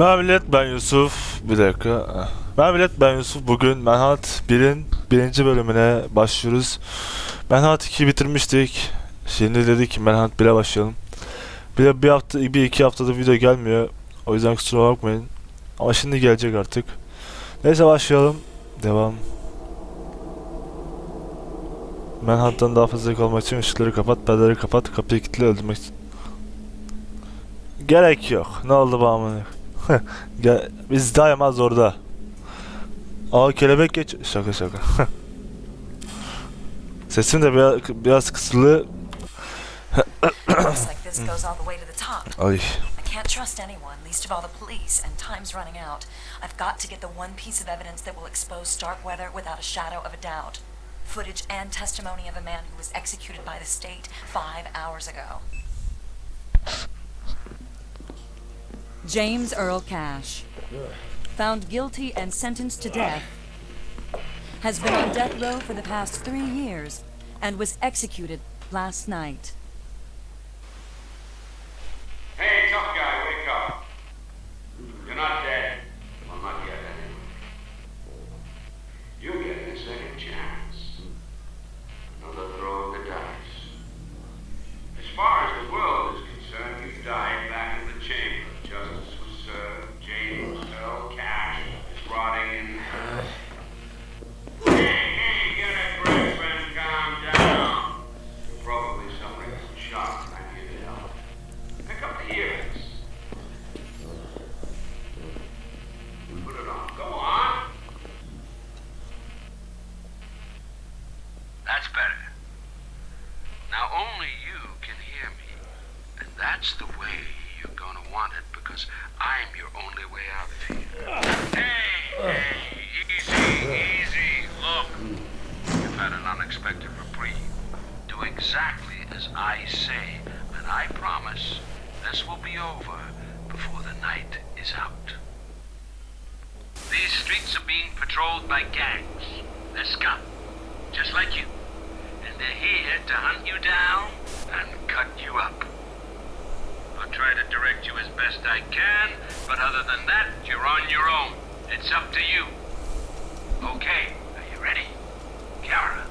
Merhaba millet ben Yusuf. Bir dakika. Merhaba millet ben Yusuf. Bugün Manhunt 1'in birinci bölümüne başlıyoruz. Manhunt 2'yi bitirmiştik. Şimdi dedik ki Manhunt 1'e başlayalım. Bir de bir hafta, bir iki haftada video gelmiyor. O yüzden kusura bakmayın. Ama şimdi gelecek artık. Neyse başlayalım. Devam. Manhunt'tan daha fazla kalmak için ışıkları kapat, perdeleri kapat, kapıyı kilitle öldürmek için. Gerek yok. Ne oldu amına? Gel, biz daima zorda. Aa kelebek geç. Şaka şaka. Sesim de biraz, biraz kısılı. Looks like this goes all the way to the top. Ay. I can't trust anyone, least of all the police, and time's running out. I've got to get the one piece of evidence that will expose Starkweather without a shadow of a doubt. Footage and testimony of a man who was executed by the state five hours ago. James Earl Cash, found guilty and sentenced to death, has been on death row for the past three years and was executed last night. That's the way you're gonna want it because I'm your only way out of here. Hey, hey, easy, easy. Look, you've had an unexpected reprieve. Do exactly as I say, and I promise this will be over before the night is out. These streets are being patrolled by gangs. They're scum, just like you. And they're here to hunt you down and cut you up. Try to direct you as best I can, but other than that, you're on your own. It's up to you. Okay, are you ready? Camera,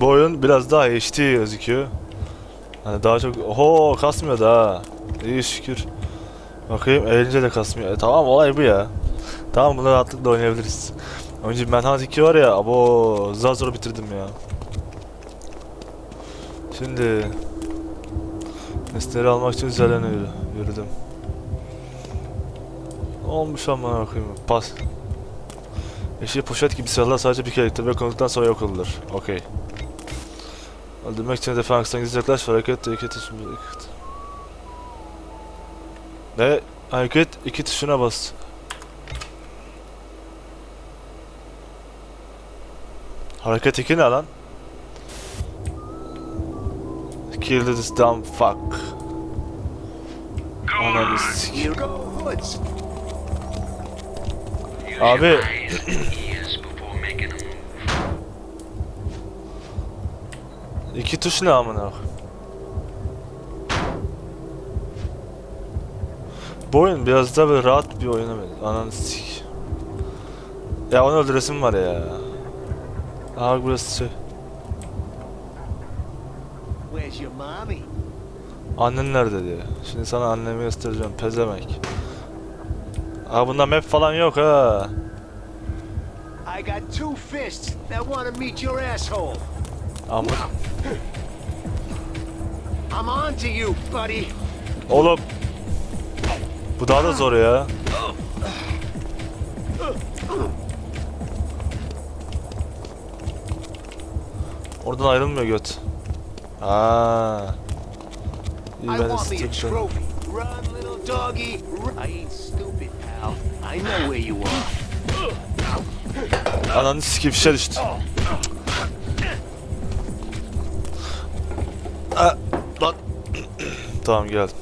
Bu oyun biraz daha HD gözüküyor. Hani daha çok oho kasmıyor da. İyi şükür. Bakayım eğlence de kasmıyor. E, tamam olay bu ya. Tamam bunu rahatlıkla oynayabiliriz. Önce Manhunt 2 var ya abo zar zor bitirdim ya. Şimdi Nesneleri almak için üzerlerine yürü, yürüdüm. Olmuş ama bakayım. Pas. Yeşil poşet gibi silahlar sadece bir kere ve konuktan sonra yok olurlar. Okey. Öldürmek için hedef hangisinden gizli yaklaş ve hareket iki tuşuna Ne? Hareket iki tuşuna bas. Hareket iki ne lan? Kill this dumb fuck. Ananı Abi. İki tuş ne amına? Bu oyun biraz daha böyle rahat bir oyuna benziyor. Ananı sik. Ya onu öldüresim var ya. Aha burası şey. Annen nerede diye. Şimdi sana annemi göstereceğim. Pezemek. Aa bunda map falan yok ha. I got two fists that want to meet your asshole. Ama I'm on to you, buddy. oğlum. Bu daha da zor ya. Oradan ayrılmıyor göt. Aa. I ben want me a istiyorum. trophy. Run, little doggy. run. I ain't stupid, pal. I know where you are. Ananı sikeyim fişe düştü. Tamam geldim.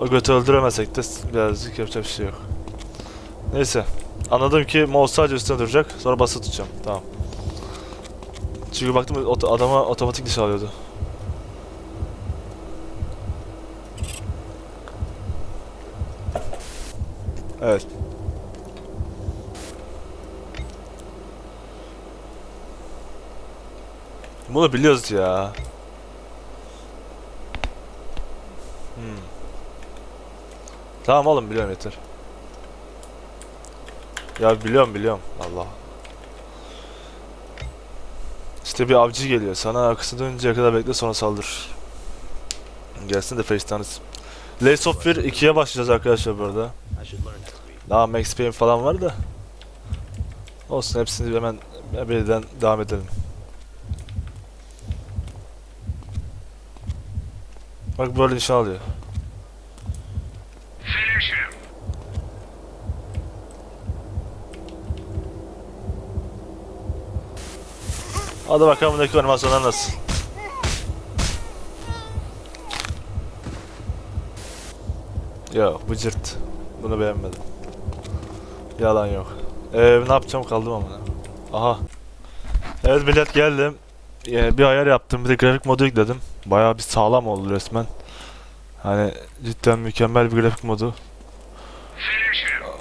O götü öldüremesek de birazcık yapacak bir şey yok. Neyse. Anladım ki mouse sadece üstüne duracak. Sonra basılı tutacağım. Tamam. Çünkü baktım adama otomatik diş alıyordu. Evet. Bunu biliyoruz ya. Tamam oğlum biliyorum yeter. Ya biliyorum biliyorum. Allah. İşte bir avcı geliyor. Sana arkasını dönünceye kadar bekle sonra saldır. Gelsin de face'tanız. Lace of Fear 2'ye başlayacağız arkadaşlar burada. Daha Max Payne falan var da. Olsun hepsini hemen birden devam edelim. Bak böyle nişan alıyor. Hadi bakalım buradaki animasyonlar nasıl. Yok bu cırt. Bunu beğenmedim. Yalan yok. Ee, ne yapacağım kaldım ama. Aha. Evet millet geldim. Ee, bir ayar yaptım. Bir de grafik modu yükledim. Bayağı bir sağlam oldu resmen. Hani cidden mükemmel bir grafik modu.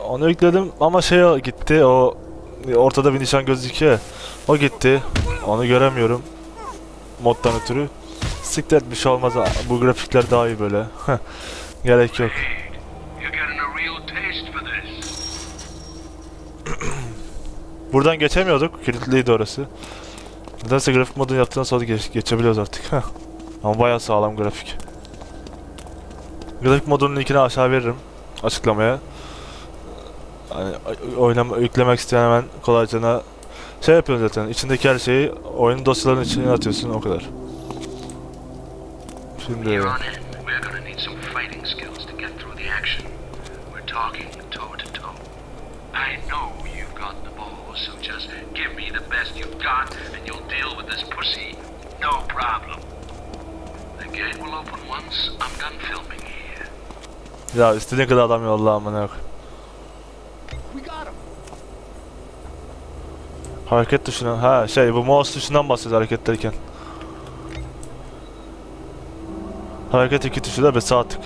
Onu yükledim ama şey gitti o ortada bir nişan gözüküyor. O gitti. Onu göremiyorum. Moddan ötürü. Siktir et, bir şey olmaz. Bu grafikler daha iyi böyle. Gerek yok. Buradan geçemiyorduk. Kilitliydi orası. Nedense grafik modunu yaptıktan sonra geç, geçebiliyoruz artık. Ama bayağı sağlam grafik. Grafik modunun linkini aşağı veririm. Açıklamaya. Hani oynama, yüklemek isteyen hemen kolayca şey yapıyorsun zaten. İçindeki her şeyi oyunun dosyalarının içine atıyorsun o kadar. Şimdi the gate will open once I'm done filming. Ya istediğin kadar adam yolla amına yok. Hareket tuşuna. Ha şey bu mouse tuşundan bahsediyor hareketlerken. Hareket iki tuşu da ve sağ tık.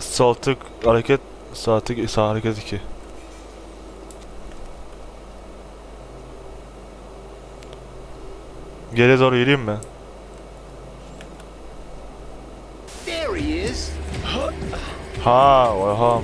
Sol tık hareket sağ tık sağ hareket iki. Geriye doğru yürüyeyim mi? Ha, oha.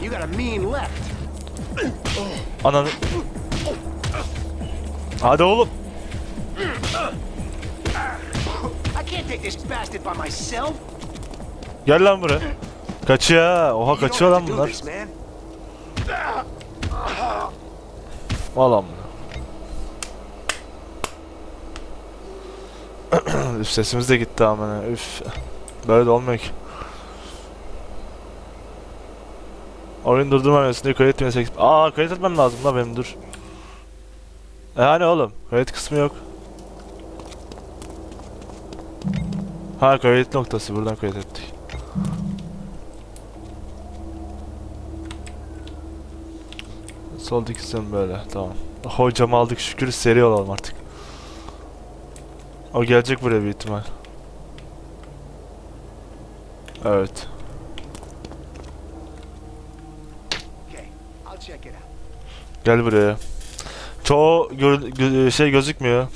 You got a mean left. Ananı. Hadi oğlum. I can't take this bastard by myself. Gel lan buraya. Kaçıyor ha. Oha kaçıyor lan bunlar. Valla Üf sesimiz de gitti amına. Üf. Böyle de olmuyor ki. Oyun durdurma menüsünde kayıt etmeyesek... Aa kayıt etmem lazım da benim dur. E hani oğlum kayıt kısmı yok. Ha kayıt noktası buradan kayıt ettik. Soldaki kısım böyle tamam. Hocamı aldık şükür seri olalım artık. O gelecek buraya bir ihtimal. Evet. Okay, I'll check it out. Gel buraya. Çoğu gör- gö- şey gözükmüyor.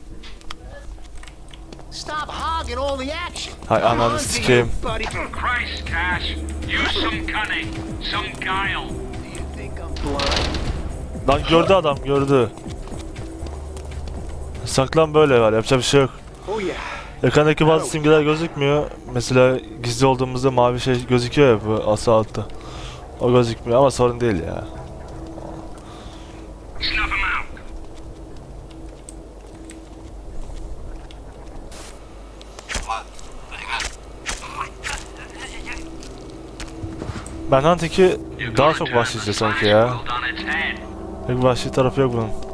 Stop hogging all the action. Hay ananı sikeyim. Lan gördü adam gördü. Saklan böyle var yapacak bir şey yok. Oh yeah. Ekrandaki bazı simgeler gözükmüyor. Mesela gizli olduğumuzda mavi şey gözüküyor ya bu asa altta. O gözükmüyor ama sorun değil ya. Out. Manhunt 2 You're daha çok the sanki ya. Pek vahşi tarafı yok bunun.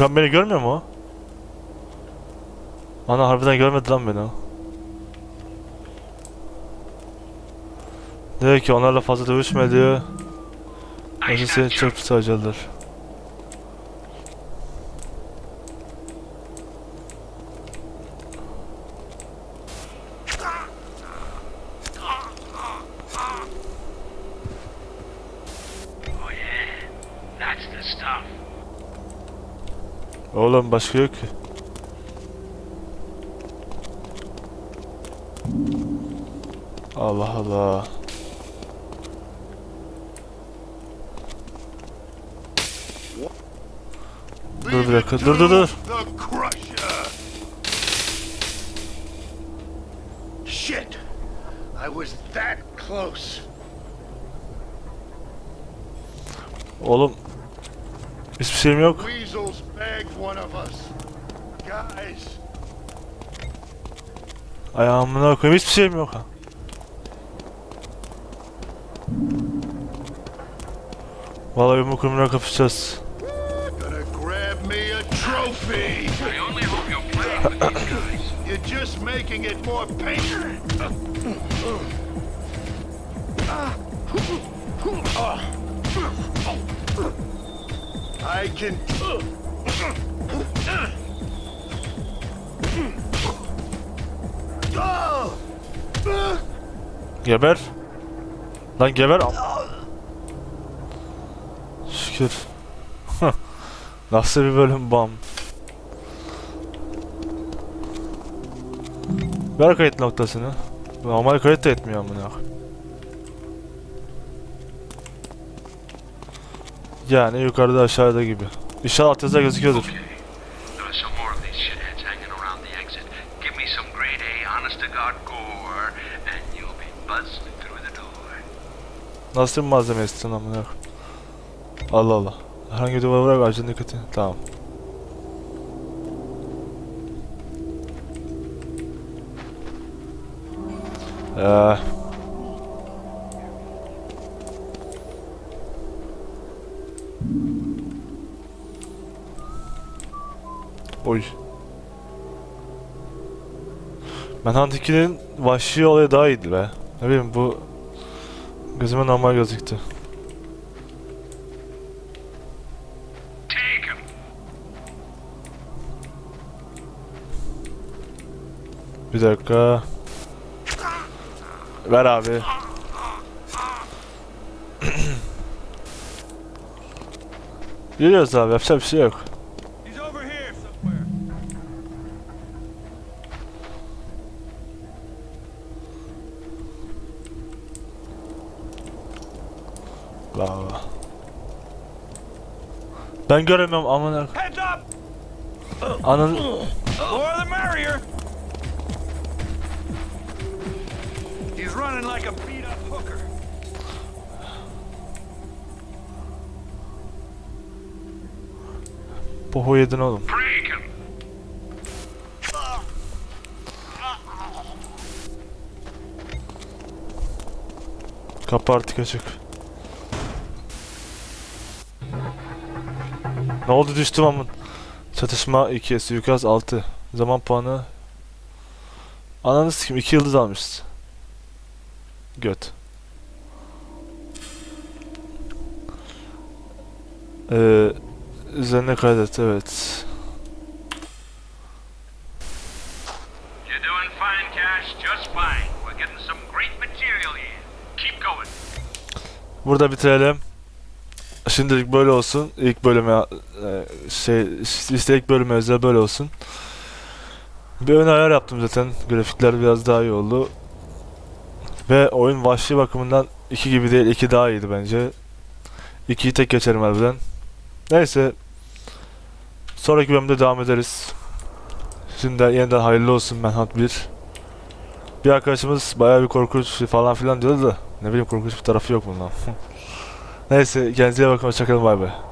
Şu an beni görmüyor mu? Ana harbiden görmedi lan beni o. Diyor ki onlarla fazla dövüşme diyor. Yoksa seni pis harcarlar. Oh stuff. Oğlum başka yok ki. Allah Allah. Dur bir dakika. Dur dur dur. Shit. I was that close. Oğlum. Hiçbir şeyim yok. Weasels bagged one of us. Guys, Ayağımına koyayım. Hiçbir şeyim yok ha. Vallahi yumruk yumruğa kapışacağız. gonna grab me a trophy. I only hope you're playing with these guys. You're just making it more painful. I can. Geber. Lan geber. Şükür. Nasıl bir bölüm bam. Ver kayıt noktasını. Normal kayıt da etmiyor amına. koyayım. And you'll be buzzing through the door. Nasıl bir malzeme istiyorsun amına? Allah Allah. Herhangi bir duvara bırak ağacın dikkatini. Tamam. Eee. Oy. Manhunt 2'nin vahşi olayı daha iyiydi be. Ne bileyim bu gözüme normal gözüktü. Bir dakika. Ver abi. Geliyoruz abi yapacak bir şey yok. Ben göremiyorum amına. Anın. He's running like a beat up hooker. pohu yedin oğlum. Kapı artık açık. Ne oldu düştüm amın. Çatışma 2, suikast 6. Zaman puanı. Ananı sikim 2 yıldız almışız. Göt. Ee, üzerine kaydet evet. Burada bitirelim. Şimdilik böyle olsun. İlk bölüme e, şey işte ilk bölüme özel böyle olsun. Bir ön ayar yaptım zaten. Grafikler biraz daha iyi oldu. Ve oyun vahşi bakımından 2 gibi değil 2 daha iyiydi bence. 2'yi tek geçerim harbiden. Neyse. Sonraki bölümde devam ederiz. Şimdi yeniden hayırlı olsun Manhunt 1. Bir arkadaşımız bayağı bir korkunç falan filan diyordu da ne bileyim korkunç bir tarafı yok bundan. Neyse kendinize iyi bakın hoşçakalın bay bay.